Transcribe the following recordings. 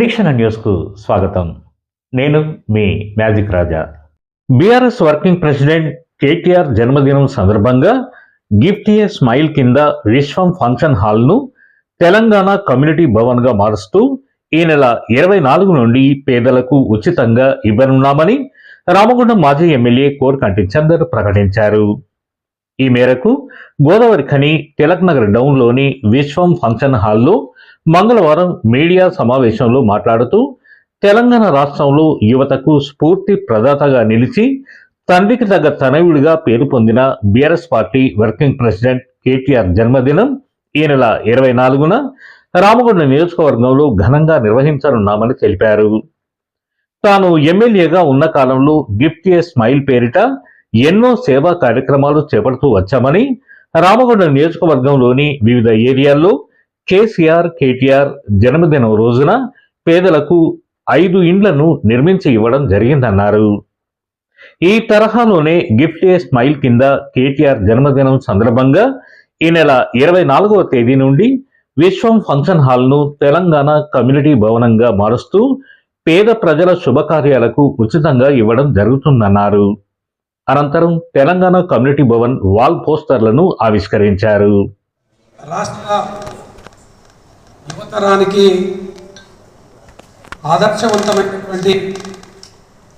నిరీక్షణ న్యూస్కు స్వాగతం. నేను మీ magic Raja. BRS working president KTR జన్మదినం సందర్భంగా గిఫ్ట్ ఏ స్మైల్ కింద విశ్వం ఫంక్షన్ హాల్ను తెలంగాణ కమ్యూనిటీ భవన్గా మారుస్తూ ఈ నెల ఇరవై నాలుగు నుండి పేదలకు ఉచితంగా ఇవ్వనున్నామని రామగుండం మాజీ ఎమ్మెల్యే కోరకంటి చందర్ ప్రకటించారు. ఈ మేరకు గోదావరి ఖని తిలక్ నగర్ డౌన్లోని విశ్వం ఫంక్షన్ హాల్లో మంగళవారం మీడియా సమావేశంలో మాట్లాడుతూ తెలంగాణ రాష్ట్రంలో యువతకు స్ఫూర్తి ప్రదాతగా నిలిచి తండ్రికి తగ్గ తనయుడిగా పేరు పొందిన BRS party working president KTR జన్మదినం ఈ నెల ఇరవై నాలుగున రామగుండ నియోజకవర్గంలో ఘనంగా నిర్వహించనున్నామని తెలిపారు. తాను ఎమ్మెల్యేగా ఉన్న కాలంలో గిఫ్ట్ ఏ స్మైల్ పేరిట ఎన్నో సేవా కార్యక్రమాలు చేపడుతూ వచ్చామని రామగుండ నియోజకవర్గంలోని వివిధ ఏరియాల్లో కేసీఆర్ కేటీఆర్ జన్మదినం రోజున పేదలకు ఐదు ఇండ్లను నిర్మించి ఇవ్వడం జరిగిందన్నారు. ఈ తరహాలోనే గిఫ్ట్ ఏ స్మైల్ కింద కేటీఆర్ జన్మదినం సందర్భంగా ఈ నెల ఇరవై నాలుగవ తేదీ నుండి విశ్వం ఫంక్షన్ హాల్ను తెలంగాణ కమ్యూనిటీ భవనంగా మారుస్తూ పేద ప్రజల శుభకార్యాలకు ఉచితంగా ఇవ్వడం జరుగుతుందన్నారు. అనంతరం తెలంగాణ కమ్యూనిటీ భవన్ వాల్ పోస్టర్లను ఆవిష్కరించారు. రాష్ట్ర యువతరానికి ఆదర్శవంతమైనటువంటి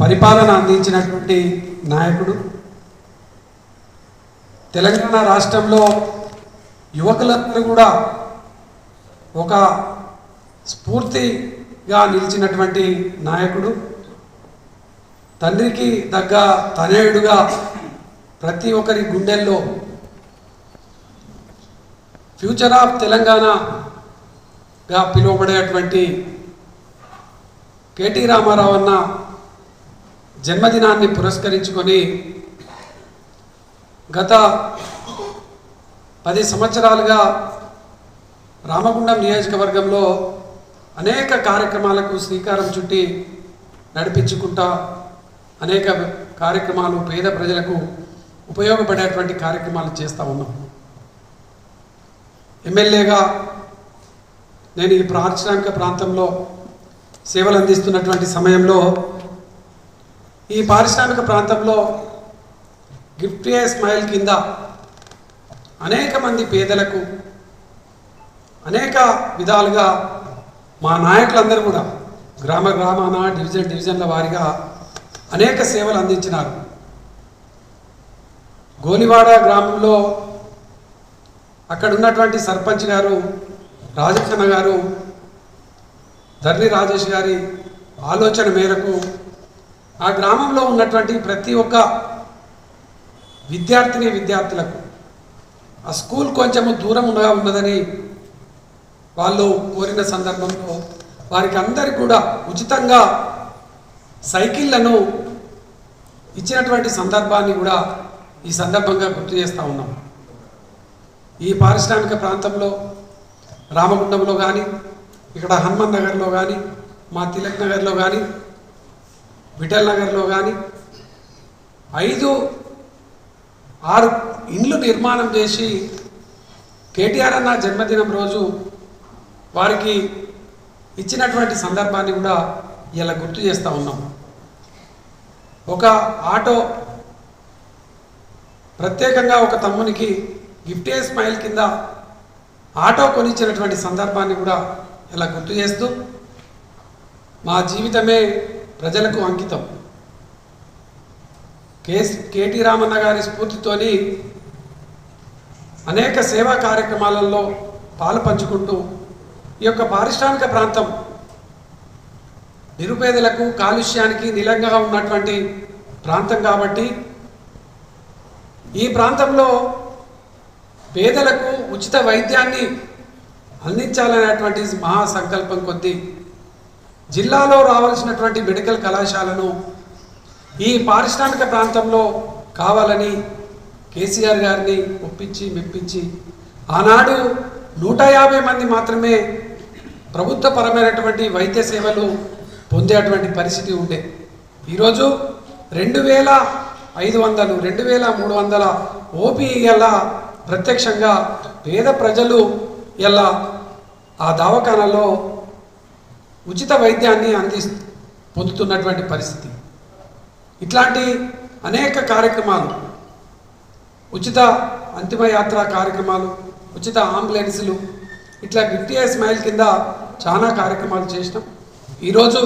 పరిపాలన అందించినటువంటి నాయకుడు. తెలంగాణ రాష్ట్రంలో యువకులందరూ కూడా ఒక స్ఫూర్తిగా నిలిచినటువంటి నాయకుడు. తండ్రికి తగ్గ తనయుడుగా ప్రతి ఒక్కరి గుండెల్లో ఫ్యూచర్ ఆఫ్ తెలంగాణ గా పిలువబడేటువంటి కేటీ రామారావు అన్న జన్మదినాన్ని పురస్కరించుకొని గత పది సంవత్సరాలుగా రామగుండం నియోజకవర్గంలో అనేక కార్యక్రమాలకు శ్రీకారం చుట్టి నడిపించుకుంటా అనేక కార్యక్రమాలు పేద ప్రజలకు ఉపయోగపడేటువంటి కార్యక్రమాలు చేస్తూ ఉన్నాం. ఎమ్మెల్యేగా నేను ఈ పారిశ్రామిక ప్రాంతంలో సేవలు అందిస్తున్నటువంటి సమయంలో ఈ పారిశ్రామిక ప్రాంతంలో గిఫ్ట్ ఏ స్మైల్ కింద అనేక మంది పేదలకు అనేక విధాలుగా మా నాయకులందరూ కూడా గ్రామ గ్రామాన డివిజన్ డివిజన్ల వారిగా అనేక సేవలు అందించినారు. గోలివాడ గ్రామంలో అక్కడ ఉన్నటువంటి సర్పంచ్ గారు రాజకన్న గారు ధర్ని రాజేష్ గారి ఆలోచన మేరకు ఆ గ్రామంలో ఉన్నటువంటి ప్రతి ఒక్క విద్యార్థిని విద్యార్థులకు ఆ స్కూల్ కొంచెము దూరం ఉండగా ఉన్నదని వాళ్ళు కోరిన సందర్భంలో వారికి అందరికి కూడా ఉచితంగా సైకిళ్ళను ఇచ్చినటువంటి సందర్భాన్ని కూడా ఈ సందర్భంగా గుర్తు చేస్తూ ఉన్నాం. ఈ పారిశ్రామిక ప్రాంతంలో రామగుండంలో కానీ ఇక్కడ హనుమాన్ నగర్లో కానీ మా తిలక్ నగర్లో కానీ విఠల్ నగర్లో కానీ ఐదు ఆరు ఇండ్లు నిర్మాణం చేసి కేటీఆర్ అన్న జన్మదినం రోజు వారికి ఇచ్చినటువంటి సందర్భాన్ని కూడా ఇలా గుర్తు చేస్తూ ఉన్నాం. ఒక ఆటో ప్రత్యేకంగా ఒక తమ్మునికి గిఫ్టే స్మైల్ కింద ఆటో కొనిచ్చినటువంటి సందర్భాన్ని కూడా ఇలా గుర్తు చేస్తూ మా జీవితమే ప్రజలకు అంకితం. కేస్ కేటి రామన్న గారి స్ఫూర్తితోని అనేక సేవా కార్యక్రమాలలో పాలు పంచుకుంటూ ఈ యొక్క పారిశ్రామిక ప్రాంతం నిరుపేదలకు కాలుష్యానికి నిలంగా ఉన్నటువంటి ప్రాంతం కాబట్టి ఈ ప్రాంతంలో పేదలకు ఉచిత వైద్యాన్ని అందించాలనేటువంటి మహా సంకల్పం కొద్దీ జిల్లాలో రావాల్సినటువంటి మెడికల్ కళాశాలను ఈ పారిశ్రామిక ప్రాంతంలో కావాలని కేసీఆర్ గారిని ఒప్పించి మెప్పించి ఆనాడు నూట యాభై మంది మాత్రమే ప్రభుత్వపరమైనటువంటి వైద్య సేవలు పొందేటువంటి పరిస్థితి ఉండే. ఈరోజు రెండు వేల ఐదు వందలు రెండు వేల మూడు వందల ఓపీఎల ప్రత్యక్షంగా పేద ప్రజలు ఎలా ఆ దవాఖానలో ఉచిత వైద్యాన్ని అంది పొందుతున్నటువంటి పరిస్థితి. ఇట్లాంటి అనేక కార్యక్రమాలు ఉచిత అంతిమయాత్ర కార్యక్రమాలు ఉచిత అంబులెన్సులు ఇట్లా గిఫ్ట్ స్మైల్ కింద చాలా కార్యక్రమాలు చేసినాం. ఈరోజు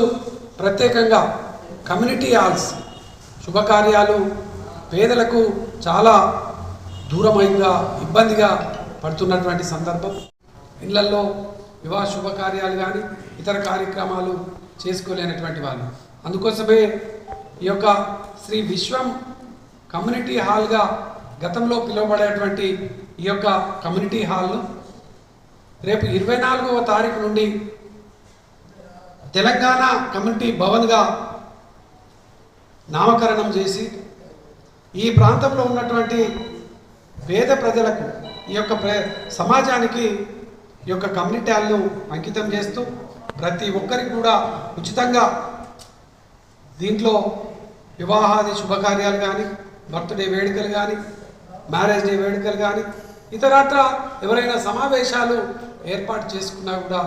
ప్రత్యేకంగా కమ్యూనిటీ హాల్స్ శుభకార్యాలు పేదలకు చాలా దూరమైందిగా ఇబ్బందిగా పడుతున్నటువంటి సందర్భం. ఇళ్ళల్లో వివాహ శుభకార్యాలు కానీ ఇతర కార్యక్రమాలు చేసుకోలేనటువంటి వాళ్ళు. అందుకోసమే ఈ యొక్క శ్రీ విశ్వం కమ్యూనిటీ హాల్గా గతంలో పిలువబడేటువంటి ఈ యొక్క కమ్యూనిటీ హాల్ను రేపు ఇరవై నాలుగవ తారీఖు నుండి తెలంగాణ కమ్యూనిటీ భవన్గా నామకరణం చేసి ఈ ప్రాంతంలో ఉన్నటువంటి పేద ప్రజలకు ఈ యొక్క సమాజానికి ఈ యొక్క కమ్యూనిటీలను అంకితం చేస్తూ ప్రతి ఒక్కరికి కూడా ఉచితంగా దీంట్లో వివాహాది శుభకార్యాలు కానీ బర్త్డే వేడుకలు కానీ మ్యారేజ్ డే వేడుకలు కానీ ఇతరత్ర ఎవరైనా సమావేశాలు ఏర్పాటు చేసుకున్నా కూడా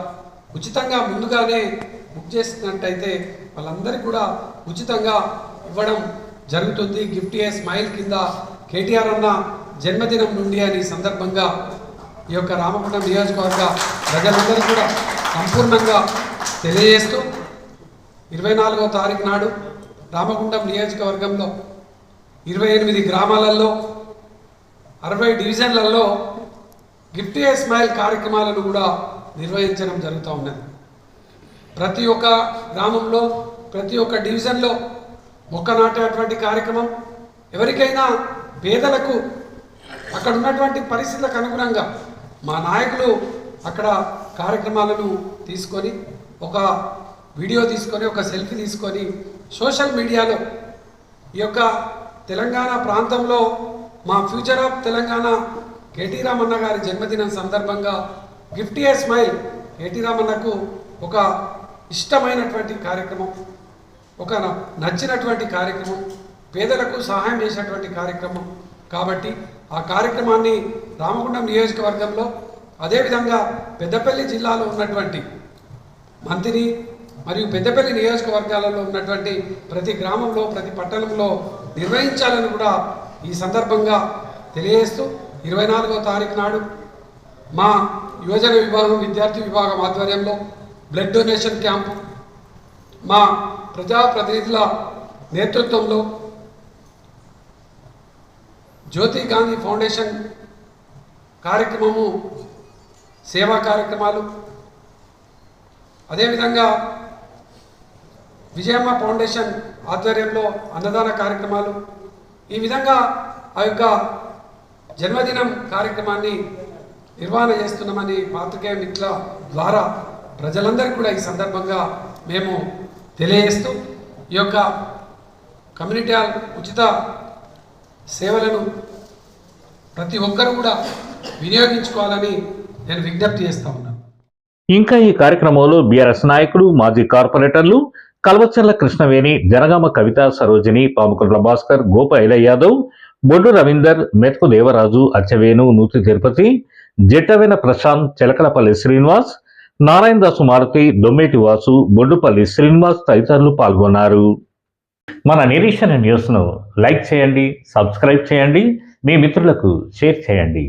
ఉచితంగా ముందుగానే బుక్ చేసినట్టయితే వాళ్ళందరికీ కూడా ఉచితంగా ఇవ్వడం జరుగుతుంది. గిఫ్ట్ ఏ స్మైల్ కింద కేటీఆర్ అన్న జన్మదినం నుండి అని సందర్భంగా ఈ యొక్క రామగుండం నియోజకవర్గ ప్రజలందరూ కూడా సంపూర్ణంగా తెలియజేస్తూ ఇరవై నాలుగవ తారీఖు నాడు రామగుండం నియోజకవర్గంలో ఇరవై ఎనిమిది గ్రామాలలో అరవై డివిజన్లలో గిఫ్ట్ ఏ స్మైల్ కార్యక్రమాలను కూడా నిర్వహించడం జరుగుతూ ఉన్నది. ప్రతి ఒక్క గ్రామంలో ప్రతి ఒక్క డివిజన్లో మొక్క నాటేటువంటి కార్యక్రమం ఎవరికైనా పేదలకు అక్కడ ఉన్నటువంటి పరిస్థితులకు అనుగుణంగా మా నాయకులు అక్కడ కార్యక్రమాలను తీసుకొని ఒక వీడియో తీసుకొని ఒక సెల్ఫీ తీసుకొని సోషల్ మీడియాలో ఈ యొక్క తెలంగాణ ప్రాంతంలో మా ఫ్యూచర్ ఆఫ్ తెలంగాణ కేటీ రామన్న గారి జన్మదినం సందర్భంగా గిఫ్ట్ ఏ స్మైల్ కేటీ రామన్నకు ఒక ఇష్టమైనటువంటి కార్యక్రమం ఒక నచ్చినటువంటి కార్యక్రమం పేదలకు సహాయం చేసినటువంటి కార్యక్రమం. కాబట్టి ఆ కార్యక్రమాన్ని రామగుండం నియోజకవర్గంలో అదేవిధంగా పెద్దపల్లి జిల్లాలో ఉన్నటువంటి మంత్రి మరియు పెద్దపల్లి నియోజకవర్గాలలో ఉన్నటువంటి ప్రతి గ్రామంలో ప్రతి పట్టణంలో నిర్వహించాలని కూడా ఈ సందర్భంగా తెలియజేస్తూ ఇరవై నాలుగో తారీఖు నాడు మా యువజన విభాగం విద్యార్థి విభాగం ఆధ్వర్యంలో బ్లడ్ డొనేషన్ క్యాంపు మా ప్రజాప్రతినిధుల నేతృత్వంలో జ్యోతి గాంధీ ఫౌండేషన్ కార్యక్రమము సేవా కార్యక్రమాలు. అదేవిధంగా విజయమ్మ ఫౌండేషన్ ఆధ్వర్యంలో అన్నదాన కార్యక్రమాలు. ఈ విధంగా ఆ యొక్క జన్మదినం కార్యక్రమాన్ని నిర్వహణ చేస్తున్నామని పాత్రికేయ మిత్రుల ద్వారా ప్రజలందరికీ కూడా ఈ సందర్భంగా మేము తెలియజేస్తూ ఈ యొక్క కమ్యూనిటీ ఉచిత సేవలను ప్రతి ఒక్కరూ కూడా వినియోగించుకోవాలని నేను విజ్ఞప్తి చేస్తా ఉన్నాను. ఇంకా ఈ కార్యక్రమంలో బీఆర్ఎస్ నాయకులు మాజీ కార్పొరేటర్లు కల్వచర్ల కృష్ణవేణి జనగామ కవిత సరోజిని పాముకుంట్ల భాస్కర్ గోప యాదవ్ బొడ్డు రవీందర్ మెతుకు దేవరాజు అచ్చవేణు నూతి తిరుపతి జట్టవేన ప్రశాంత్ చిలకలపల్లి శ్రీనివాస్ నారాయణదాసు మారుతి దొమ్మేటి వాసు బొడ్డుపల్లి శ్రీనివాస్ తదితరులు పాల్గొన్నారు. మన నిరీక్షణ న్యూస్ను లైక్ చేయండి సబ్స్క్రైబ్ చేయండి మీ మిత్రులకు షేర్ చేయండి.